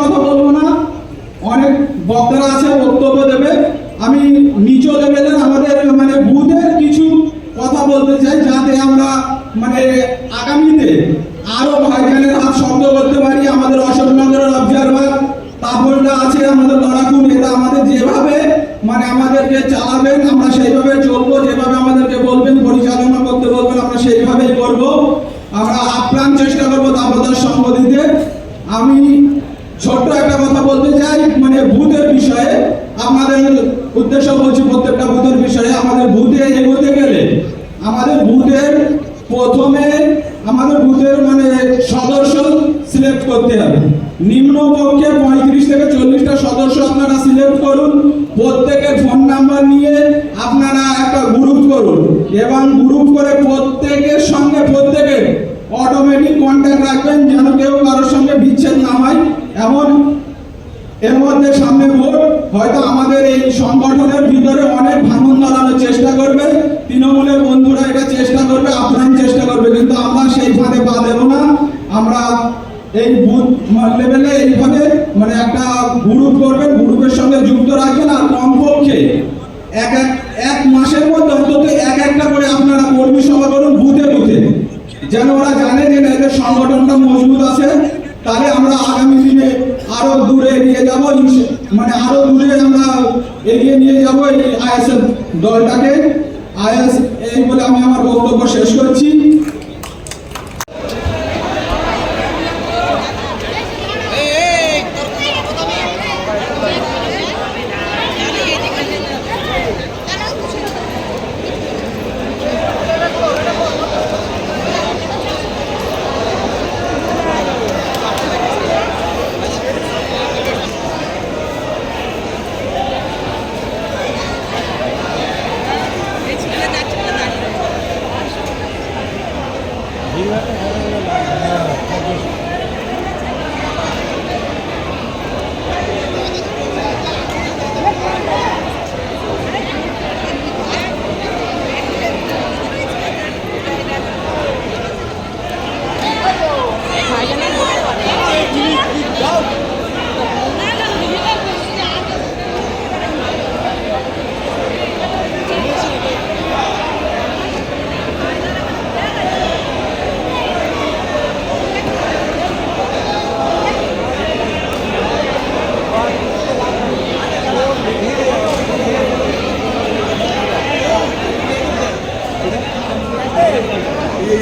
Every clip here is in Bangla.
কথা বলব না। অনেক বক্তারা আছে, বক্তব্য দেবে। আমি নিচ লেভেলের আমাদের মানে বুথের কিছু কথা বলতে চাই, যাতে আমরা মানে আগামীতে আরও ভাইজানের হাত শব্দ করতে পারি। আমাদের অশোকনগরের অবজারভার তাপলটা আছে, আমাদের লড়াকু নেতা আমাদের যেভাবে মানে আমাদেরকে চালাবেন, আমরা সেইভাবে চলবো, যেভাবে আমাদেরকে বলবেন, পরিচালনা করতে বলবেন, আমরা সেইভাবেই করব। আমরা আপ্রাণ চেষ্টা করব সঙ্গ দিতে আমি ছোট্ট একটা কথা বলতে চাই মানে ভূতের বিষয়ে আপনাদের উদ্দেশ্য বলছি প্রত্যেকটা ভূতের বিষয়ে আমাদের ভূতে এগোতে গেলে আমাদের ভূতের প্রথমে আমাদের বুথের মানে সদস্য সিলেক্ট করতে হবে। নিম্নপক্ষে পঁয়ত্রিশ থেকে চল্লিশটা সদস্য আপনারা সিলেক্ট করুন। প্রত্যেকের ফোন নাম্বার নিয়ে আপনারা একটা গ্রুপ করুন এবং গ্রুপ করে প্রত্যেকের সঙ্গে প্রত্যেকের অটোমেটিক কন্ট্যাক্ট রাখবেন যেন কেউ কারোর সঙ্গে বিচ্ছেদ না হয়। এমন এর মধ্যে সামনে ভোট, হয়তো আমাদের এই সংগঠনের ভিতরে অনেক ভাঙন ধরানোর চেষ্টা করবে। তৃণমূলের বন্ধুরা এটা চেষ্টা করবে, আপ্রাণ চেষ্টা করবে, কিন্তু আমরা সেই ফাঁদে পা দেবো না। আমরা এই বুথ লেভেলে এইভাবে মানে একটা গ্রুপ করবেন, গ্রুপের সঙ্গে যুক্ত রাখবেন আর কমপক্ষে এক এক এক মাসের মধ্যে অন্তত এক একটা করে আপনারা কর্মী সভা করুন বুথে বুথে যেন ওরা জানে যে না এদের সংগঠনটা মজবুত আছে তাহলে আমরা আগামী দিনে আরও দূরে এগিয়ে যাব মানে আরও দূরে আমরা এগিয়ে নিয়ে যাব এই আইএসএফ দলটাকে। আইএস এই বলে আমি আমার বক্তব্য শেষ করছি। Yeah.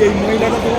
এই মহিলাটা